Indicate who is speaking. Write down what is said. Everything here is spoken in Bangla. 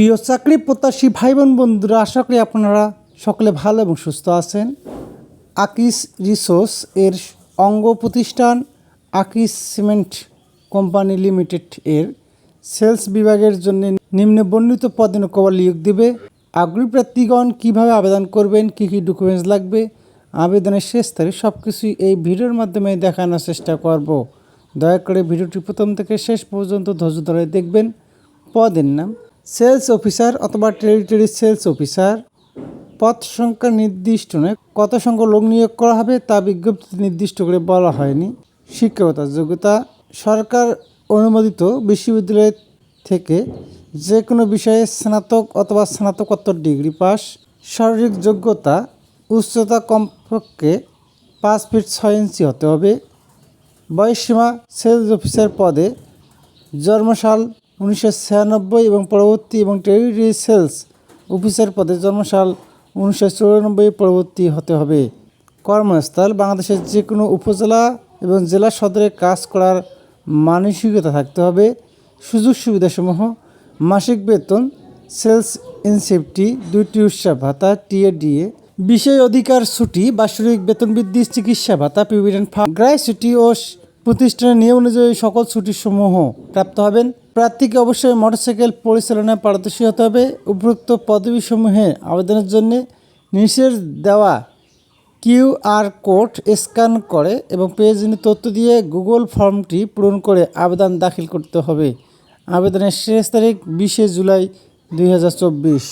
Speaker 1: প্রিয় চাকরি প্রত্যাশী ভাই বোন বন্ধুরা, আশা করি আপনারা সকলে ভালো এবং সুস্থ আছেন। আকিস রিসোর্স এর অঙ্গ প্রতিষ্ঠান আকিস সিমেন্ট কোম্পানি লিমিটেড এর সেলস বিভাগের জন্য নিম্নে বর্ণিত পদে কবার নিয়োগ দেবে। আগ্রহী প্রার্থীগণ কীভাবে আবেদন করবেন, কী কী ডকুমেন্টস লাগবে, আবেদনের শেষ তারিখ সব কিছুই এই ভিডিওর মাধ্যমে দেখানোর চেষ্টা করব। দয়া করে ভিডিওটি প্রথম থেকে শেষ পর্যন্ত ধৈর্য ধরে দেখবেন। পদের নাম সেলস অফিসার অথবা টেরিটরি সেলস অফিসার, পদ সংখ্যা নির্দিষ্ট নয়। কত সংখ্যক লোক নিয়োগ করা হবে তা বিজ্ঞপ্তিতে নির্দিষ্ট করে বলা হয়নি। শিক্ষকতা যোগ্যতা, সরকার অনুমোদিত বিশ্ববিদ্যালয় থেকে যে কোনো বিষয়ে স্নাতক অথবা স্নাতকোত্তর ডিগ্রি পাস। শারীরিক যোগ্যতা, উচ্চতা কমপক্ষে পাঁচ ফিট ছয় ইঞ্চি হতে হবে। বয়সসীমা, সেলস অফিসার পদে জন্মসাল উনিশশো ছিয়ানব্বই এবং পরবর্তী এবং টেরিটরি সেলস অফিসার পদে জন্মসাল উনিশশো চুরানব্বই পরবর্তী হতে হবে। কর্মস্থল বাংলাদেশের যে কোনো উপজেলা এবং জেলা সদরে কাজ করার মানসিকতা থাকতে হবে। সুযোগ সুবিধাসমূহ, মাসিক বেতন, সেলস ইনসেফটি দুইটি উৎসাহ ভাতা, টিএডিএ। বিষয় অধিকার ছুটি, বাৎসরিক বেতন বৃদ্ধি, চিকিৎসা ভাতা, প্রভিডেন্ট ফান্ড গ্র্যাচুটি ও স- প্রতিষ্ঠানের নিয়ম অনুযায়ী সকল ছুটিসমূহ প্রাপ্ত হবেন। প্রার্থীকে অবশ্যই মোটরসাইকেল পরিচালনায় পারদর্শী হতে হবে। উপরোক্ত পদবীসমূহে আবেদনের জন্য নিচের দেওয়া কিউআর কোড স্ক্যান করে এবং প্রয়োজনীয় তথ্য দিয়ে গুগল ফর্মটি পূরণ করে আবেদন দাখিল করতে হবে। আবেদনের শেষ তারিখ বিশে জুলাই দুই হাজার চব্বিশ।